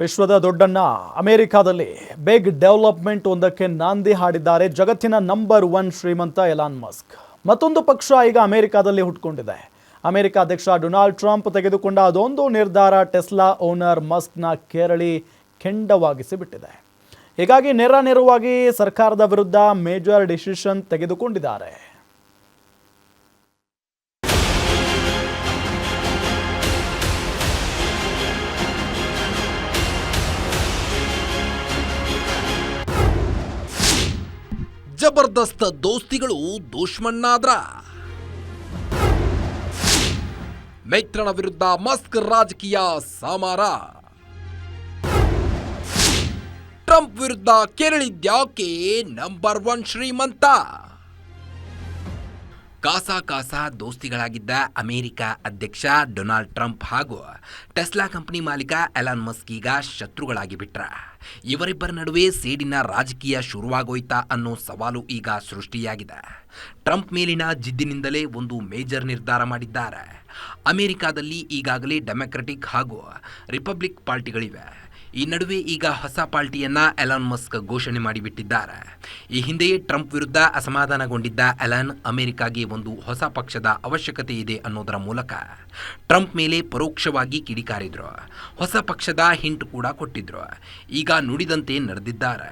ವಿಶ್ವದ ದೊಡ್ಡಣ್ಣ, ಅಮೆರಿಕಾದಲ್ಲಿ big development ಒಂದಕ್ಕೆ ನಾಂದಿ ಹಾಡಿದ್ದಾರೆ ಜಗತ್ತಿನ ನಂಬರ್ ಒನ್ ಶ್ರೀಮಂತ ಎಲಾನ್ ಮಸ್ಕ್ ಮತ್ತೊಂದು ಪಕ್ಷ ಈಗ ಅಮೆರಿಕಾದಲ್ಲಿ ಹುಟ್ಕೊಂಡಿದೆ. ಅಮೆರಿಕ ಅಧ್ಯಕ್ಷ ಡೊನಾಲ್ಡ್ ಟ್ರಂಪ್ ತೆಗೆದುಕೊಂಡ ಅದೊಂದು ನಿರ್ಧಾರ ಟೆಸ್ಲಾ ಓನರ್ ಮಸ್ಕ್ನ ಕೇರಳಿ ಕೆಂಡವಾಗಿಸಿ ಬಿಟ್ಟಿದೆ. ಹೀಗಾಗಿ ನೇರ ನೇರವಾಗಿ ಸರ್ಕಾರದ ವಿರುದ್ಧ ಮೇಜರ್ ಡಿಸಿಷನ್ ತೆಗೆದುಕೊಂಡಿದ್ದಾರೆ. ಜಬರ್ದಸ್ತ್ ದೋಸ್ತಿಗಳು ದುಶ್ಮಣ್ಣಾದ್ರ ಮೈತ್ರಣ ವಿರುದ್ಧ ಮಸ್ಕ್ ರಾಜಕೀಯ ಸಮಾರ. ಟ್ರಂಪ್ ವಿರುದ್ಧ ಕೆರಳಿದ್ಯಾಕೆ ನಂಬರ್ ಒನ್ ಶ್ರೀಮಂತ? ಕಾಸಾ ಕಾಸಾ ದೋಸ್ತಿಗಳಾಗಿದ್ದ ಅಮೆರಿಕ ಅಧ್ಯಕ್ಷ ಡೊನಾಲ್ಡ್ ಟ್ರಂಪ್ ಹಾಗೂ ಟೆಸ್ಲಾ ಕಂಪನಿ ಮಾಲೀಕ ಎಲಾನ್ ಮಸ್ಕ್ ಈಗ ಶತ್ರುಗಳಾಗಿ ಬಿಟ್ರ. ಇವರಿಬ್ಬರ ನಡುವೆ ಸೇಡಿನ ರಾಜಕೀಯ ಶುರುವಾಗೋಯ್ತಾ ಅನ್ನೋ ಸವಾಲು ಈಗ ಸೃಷ್ಟಿಯಾಗಿದೆ. ಟ್ರಂಪ್ ಮೇಲಿನ ಜಿದ್ದಿನಿಂದಲೇ ಒಂದು ಮೇಜರ್ ನಿರ್ಧಾರ ಮಾಡಿದ್ದಾರೆ. ಅಮೆರಿಕಾದಲ್ಲಿ ಈಗಾಗಲೇ ಡೆಮೊಕ್ರೆಟಿಕ್ ಹಾಗೂ ರಿಪಬ್ಲಿಕ್ ಪಾರ್ಟಿಗಳಿವೆ. ಈ ನಡುವೆ ಈಗ ಹೊಸ ಪಾರ್ಟಿಯನ್ನ ಎಲಾನ್ ಮಸ್ಕ್ ಘೋಷಣೆ ಮಾಡಿಬಿಟ್ಟಿದ್ದಾರೆ. ಈ ಹಿಂದೆಯೇ ಟ್ರಂಪ್ ವಿರುದ್ಧ ಅಸಮಾಧಾನಗೊಂಡಿದ್ದ ಎಲಾನ್ ಅಮೆರಿಕಾಗೆ ಒಂದು ಹೊಸ ಪಕ್ಷದ ಅವಶ್ಯಕತೆ ಇದೆ ಅನ್ನೋದರ ಮೂಲಕ ಟ್ರಂಪ್ ಮೇಲೆ ಪರೋಕ್ಷವಾಗಿ ಕಿಡಿಕಾರಿದ್ರು. ಹೊಸ ಪಕ್ಷದ ಹಿಂಟ್ ಕೂಡ ಕೊಟ್ಟಿದ್ರು. ಈಗ ನುಡಿದಂತೆ ನಡೆದಿದ್ದಾರೆ.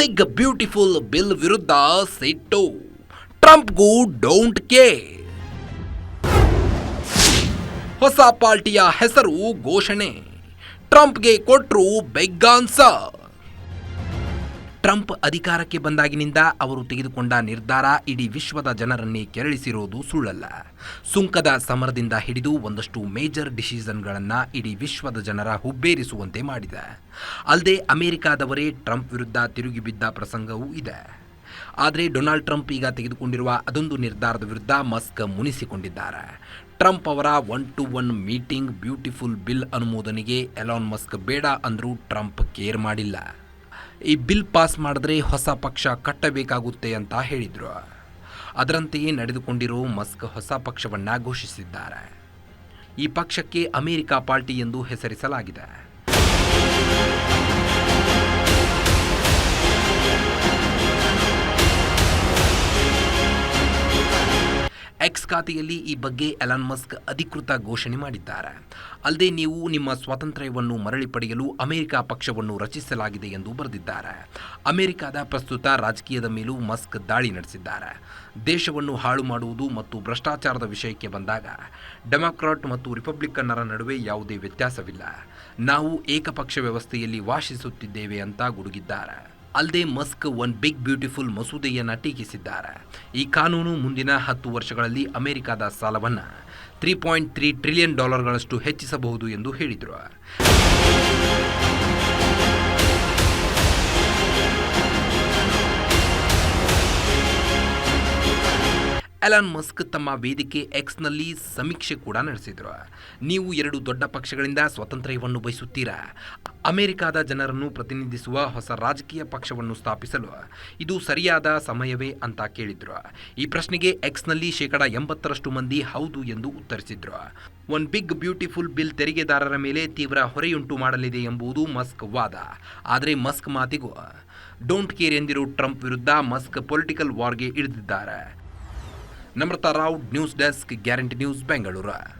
ಬಿಗ್ ಬ್ಯೂಟಿಫುಲ್ ಬಿಲ್ ವಿರುದ್ಧ ಸಿಟ್ಟು ಟ್ರಂಪ್ಗೂ ಡೋಂಟ್ ಕೇರ್ ಹೊಸ ಪಾರ್ಟಿಯ ಹೆಸರು ಘೋಷಣೆ. ಟ್ರಂಪ್ಗೆ ಕೊಟ್ರು ಬಿಗ್ ಆನ್ಸರ್ ಟ್ರಂಪ್ ಅಧಿಕಾರಕ್ಕೆ ಬಂದಾಗಿನಿಂದ ಅವರು ತೆಗೆದುಕೊಂಡ ನಿರ್ಧಾರ ಇಡೀ ವಿಶ್ವದ ಜನರನ್ನೇ ಕೆರಳಿಸಿರೋದು ಸುಳ್ಳಲ್ಲ. ಸುಂಕದ ಸಮರದಿಂದ ಹಿಡಿದು ಒಂದಷ್ಟು ಮೇಜರ್ ಡಿಸಿಷನ್ಗಳನ್ನು ಇಡೀ ವಿಶ್ವದ ಜನರ ಹುಬ್ಬೇರಿಸುವಂತೆ ಮಾಡಿದೆ. ಅಲ್ಲದೆ ಅಮೆರಿಕಾದವರೇ ಟ್ರಂಪ್ ವಿರುದ್ಧ ತಿರುಗಿಬಿದ್ದ ಪ್ರಸಂಗವೂ ಇದೆ. ಆದರೆ ಡೊನಾಲ್ಡ್ ಟ್ರಂಪ್ ಈಗ ತೆಗೆದುಕೊಂಡಿರುವ ಅದೊಂದು ನಿರ್ಧಾರದ ವಿರುದ್ಧ ಮಸ್ಕ್ ಮುನಿಸಿಕೊಂಡಿದ್ದಾರೆ. ಟ್ರಂಪ್ ಅವರ one to one meeting beautiful bill ಅನುಮೋದನೆಗೆ ಎಲಾನ್ ಮಸ್ಕ್ ಬೇಡ ಅಂದರೂ ಟ್ರಂಪ್ ಕೇರ್ ಮಾಡಿಲ್ಲ. ಈ ಬಿಲ್ ಪಾಸ್ ಮಾಡಿದ್ರೆ ಹೊಸ ಪಕ್ಷ ಕಟ್ಟಬೇಕಾಗುತ್ತೆ ಅಂತ ಹೇಳಿದರು. ಅದರಂತೆಯೇ ನಡೆದುಕೊಂಡಿರೋ ಮಸ್ಕ್ ಹೊಸ ಪಕ್ಷವನ್ನು ಘೋಷಿಸಿದ್ದಾರೆ. ಈ ಪಕ್ಷಕ್ಕೆ ಅಮೆರಿಕ ಪಾರ್ಟಿ ಎಂದು ಹೆಸರಿಸಲಾಗಿದೆ. ಖಾತೆಯಲ್ಲಿ ಈ ಬಗ್ಗೆ ಎಲಾನ್ ಮಸ್ಕ್ ಅಧಿಕೃತ ಘೋಷಣೆ ಮಾಡಿದ್ದಾರೆ. ಅಲ್ಲದೆ ನೀವು ನಿಮ್ಮ ಸ್ವಾತಂತ್ರ್ಯವನ್ನು ಮರಳಿ ಪಡೆಯಲು ಅಮೆರಿಕ ಪಕ್ಷವನ್ನು ರಚಿಸಲಾಗಿದೆ ಎಂದು ಬರೆದಿದ್ದಾರೆ. ಅಮೆರಿಕದ ಪ್ರಸ್ತುತ ರಾಜಕೀಯದ ಮೇಲೂ ಮಸ್ಕ್ ದಾಳಿ ನಡೆಸಿದ್ದಾರೆ. ದೇಶವನ್ನು ಹಾಳು ಮಾಡುವುದು ಮತ್ತು ಭ್ರಷ್ಟಾಚಾರದ ವಿಷಯಕ್ಕೆ ಬಂದಾಗ ಡೆಮಾಕ್ರಾಟ್ ಮತ್ತು ರಿಪಬ್ಲಿಕನ್ನರ ನಡುವೆ ಯಾವುದೇ ವ್ಯತ್ಯಾಸವಿಲ್ಲ. ನಾವು ಏಕಪಕ್ಷ ವ್ಯವಸ್ಥೆಯಲ್ಲಿ ವಾಸಿಸುತ್ತಿದ್ದೇವೆ ಅಂತ ಗುಡುಗಿದ್ದಾರೆ. ಅಲ್ಲದೆ ಮಸ್ಕ್ ಒನ್ ಬಿಗ್ ಬ್ಯೂಟಿಫುಲ್ ಮಸೂದೆಯನ್ನು ಟೀಕಿಸಿದ್ದಾರೆ. ಈ ಕಾನೂನು ಮುಂದಿನ ಹತ್ತು ವರ್ಷಗಳಲ್ಲಿ ಅಮೆರಿಕದ ಸಾಲವನ್ನು ತ್ರೀ ಪಾಯಿಂಟ್ ತ್ರೀ ಟ್ರಿಲಿಯನ್ ಡಾಲರ್ಗಳಷ್ಟು ಹೆಚ್ಚಿಸಬಹುದು ಎಂದು ಹೇಳಿದರು. ಎಲಾನ್ ಮಸ್ಕ್ ತಮ್ಮ ವೇದಿಕೆ ಎಕ್ಸ್ನಲ್ಲಿ ಸಮೀಕ್ಷೆ ಕೂಡ ನಡೆಸಿದರು. ನೀವು ಎರಡು ದೊಡ್ಡ ಪಕ್ಷಗಳಿಂದ ಸ್ವಾತಂತ್ರ್ಯವನ್ನು ಬಯಸುತ್ತೀರಾ? ಅಮೆರಿಕಾದ ಜನರನ್ನು ಪ್ರತಿನಿಧಿಸುವ ಹೊಸ ರಾಜಕೀಯ ಪಕ್ಷವನ್ನು ಸ್ಥಾಪಿಸಲು ಇದು ಸರಿಯಾದ ಸಮಯವೇ ಅಂತ ಕೇಳಿದ್ರು. ಈ ಪ್ರಶ್ನೆಗೆ ಎಕ್ಸ್ನಲ್ಲಿ ಶೇಕಡ ಎಂಬತ್ತರಷ್ಟು ಮಂದಿ ಹೌದು ಎಂದು ಉತ್ತರಿಸಿದ್ರು. ಒನ್ ಬಿಗ್ ಬ್ಯೂಟಿಫುಲ್ ಬಿಲ್ ತೆರಿಗೆದಾರರ ಮೇಲೆ ತೀವ್ರ ಹೊರೆಯುಂಟು ಮಾಡಲಿದೆ ಎಂಬುದು ಮಸ್ಕ್ ವಾದ. ಆದರೆ ಮಸ್ಕ್ ಮಾತಿಗೂ ಡೋಂಟ್ ಕೇರ್ ಎಂದಿರೋ ಟ್ರಂಪ್ ವಿರುದ್ಧ ಮಸ್ಕ್ ಪೊಲಿಟಿಕಲ್ ವಾರ್ಗೆ ಇಳಿದಿದ್ದಾರೆ. Namrata Rao news desk guarantee news Bengaluru.